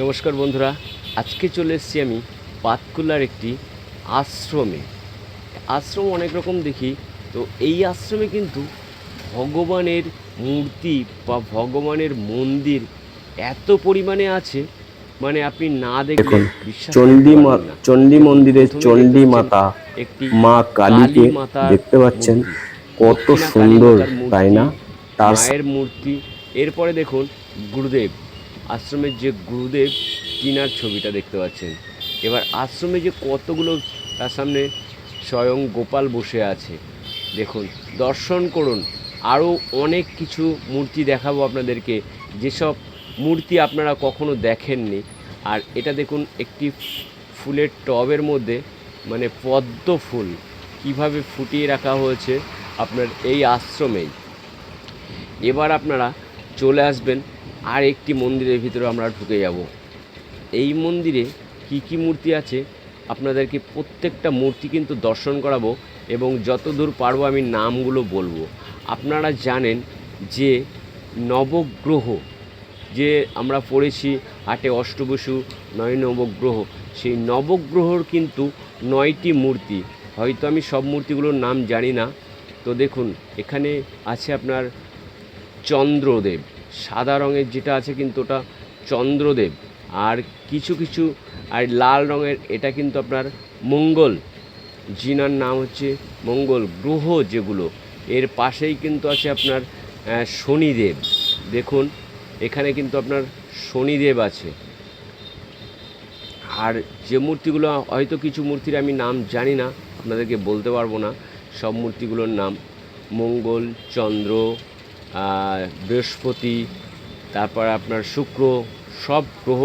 নমস্কার বন্ধুরা আজকে চলে এসেছি আমি পাতকুলার একটি আশ্রমে। আশ্রম অনেক রকম দেখি তো এই আশ্রমে কিন্তু ভগবানের মূর্তি বা ভগবানের মন্দির এত পরিমাণে আছে মানে আপনি না দেখলে চণ্ডী চণ্ডী মন্দিরের চণ্ডী মাতা একটি মা কালীকে দেখতে পাচ্ছেন। কত সুন্দর তাই না? তার মায়ের মূর্তি। এরপরে দেখুন গুরুদেব। আশ্রমের যে গুরুদেব কিনার ছবিটা দেখতে পাচ্ছেন। এবার আশ্রমে যে কতগুলো তার সামনে স্বয়ং গোপাল বসে আছে, দেখুন। দর্শন করুন। আরও অনেক কিছু মূর্তি দেখাবো আপনাদেরকে। যেসব মূর্তি আপনারা কখনো দেখেননি, আর এটা দেখুন একটি ফুলের টবের মধ্যে মানে পদ্ম ফুল। কীভাবে ফুটিয়ে রাখা হয়েছে আপনার এই আশ্রমেই। এবার আপনারা চলে আসবেন আর একটি মন্দিরের ভিতরে আমরা ঢুকে যাব। এই মন্দিরে কি কি মূর্তি আছে? আপনাদেরকে প্রত্যেকটা মূর্তি কিন্তু দর্শন করাবো এবং যতদূর পারব আমি নামগুলো বলব। আপনারা জানেন যে নবগ্রহ, যে আমরা পড়েছি আটে অষ্টবসু, নয় নবগ্রহ, সেই নবগ্রহর কিন্তু নয়টি মূর্তি। হয়তো আমি সব মূর্তিগুলোর নাম জানি না। তো দেখুন, এখানে আছে আপনার চন্দ্রদেব। সাদা রঙের যেটা আছে কিন্তু ওটা চন্দ্রদেব। আর কিছু কিছু, আর লাল রঙের এটা কিন্তু আপনার মঙ্গল। জিনার নাম হচ্ছে মঙ্গল গ্রহ যেগুলো। এর পাশেই কিন্তু আছে আপনার শনিদেব। দেখুন, এখানে কিন্তু আপনার শনিদেব আছে। আর যে মূর্তিগুলো, হয়তো কিছু মূর্তির আমি নাম জানি না, আপনাদেরকে বলতে পারব না। সব মূর্তিগুলোর নাম মঙ্গল, চন্দ্র বৃহস্পতি, তারপর আপনার শুক্র, সব গ্রহ,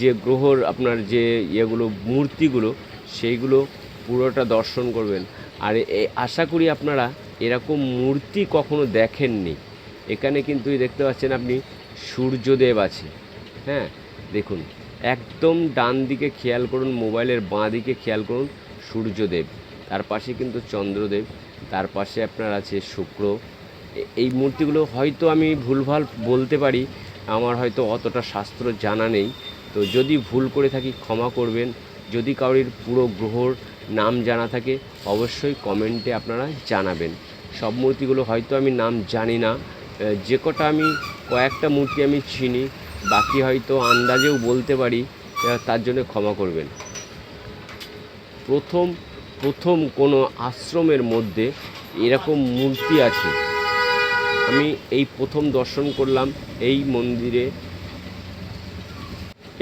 যে গ্রহর আপনার যে ইয়েগুলো, মূর্তিগুলো, সেইগুলো পুরোটা দর্শন করবেন। আর আশা করি আপনারা এরকম মূর্তি কখনো দেখেননি। এখানে কিন্তু দেখতে পাচ্ছেন আপনি সূর্যদেব আছে। হ্যাঁ দেখুন, একদম ডান দিকে খেয়াল করুন, মোবাইলের বাঁ দিকে খেয়াল করুন, সূর্যদেব। তার পাশে কিন্তু চন্দ্রদেব, তার পাশে আপনার আছে শুক্র এই মূর্তিগুলো হয়তো আমি ভুলভাল বলতে পারি, আমার হয়তো অতটা শাস্ত্র জানা নেই। তো যদি ভুল করে থাকি ক্ষমা করবেন, যদি কারোর পুরো গ্রহর নাম জানা থাকে, অবশ্যই কমেন্টে আপনারা জানাবেন। সব মূর্তিগুলো হয়তো আমি নাম জানি না যে কটা আমি, কয়েকটা মূর্তি আমি চিনি, বাকি হয়তো আন্দাজেও বলতে পারি তার জন্য ক্ষমা করবেন। প্রথম প্রথম কোনো আশ্রমের মধ্যে এরকম মূর্তি আছে। আমি এই প্রথম দর্শন করলাম এই মন্দিরে।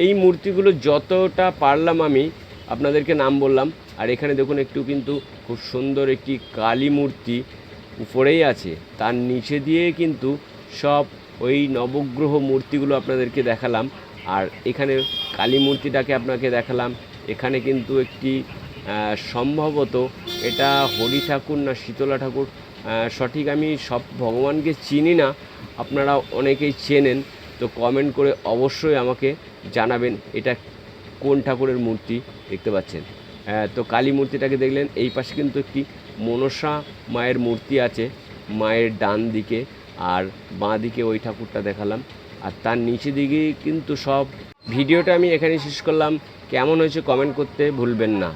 এই মূর্তিগুলো যতটা পারলাম আমি, আপনাদেরকে নাম বললাম, আর এখানে দেখুন একটু কিন্তু খুব সুন্দর একটি কালী মূর্তি উপরেই আছে। তার নিচে দিয়ে কিন্তু সব ওই নবগ্রহ মূর্তিগুলো আপনাদেরকে দেখালাম, আর এখানে কালী মূর্তিটাকে আপনাকে দেখালাম। এখানে কিন্তু একটি সম্ভবত এটা হরি ঠাকুর না শীতলা ঠাকুর সঠিক আমি সব ভগবানকে চিনি না, আপনারা অনেকেই চেনেন, তো কমেন্ট করে অবশ্যই আমাকে জানাবেন এটা কোন ঠাকুরের মূর্তি দেখতে পাচ্ছেন। তো কালী মূর্তিটাকে দেখলেন, এই পাশে কিন্তু একটি মনসা মায়ের মূর্তি আছে, মায়ের ডান দিকে আর বাঁ দিকে ওই ঠাকুরটা দেখালাম। আর তার নিচে দিকে কিন্তু সব ভিডিওটা আমি এখানে শেষ করলাম। কেমন হয়েছে কমেন্ট করতে ভুলবেন না।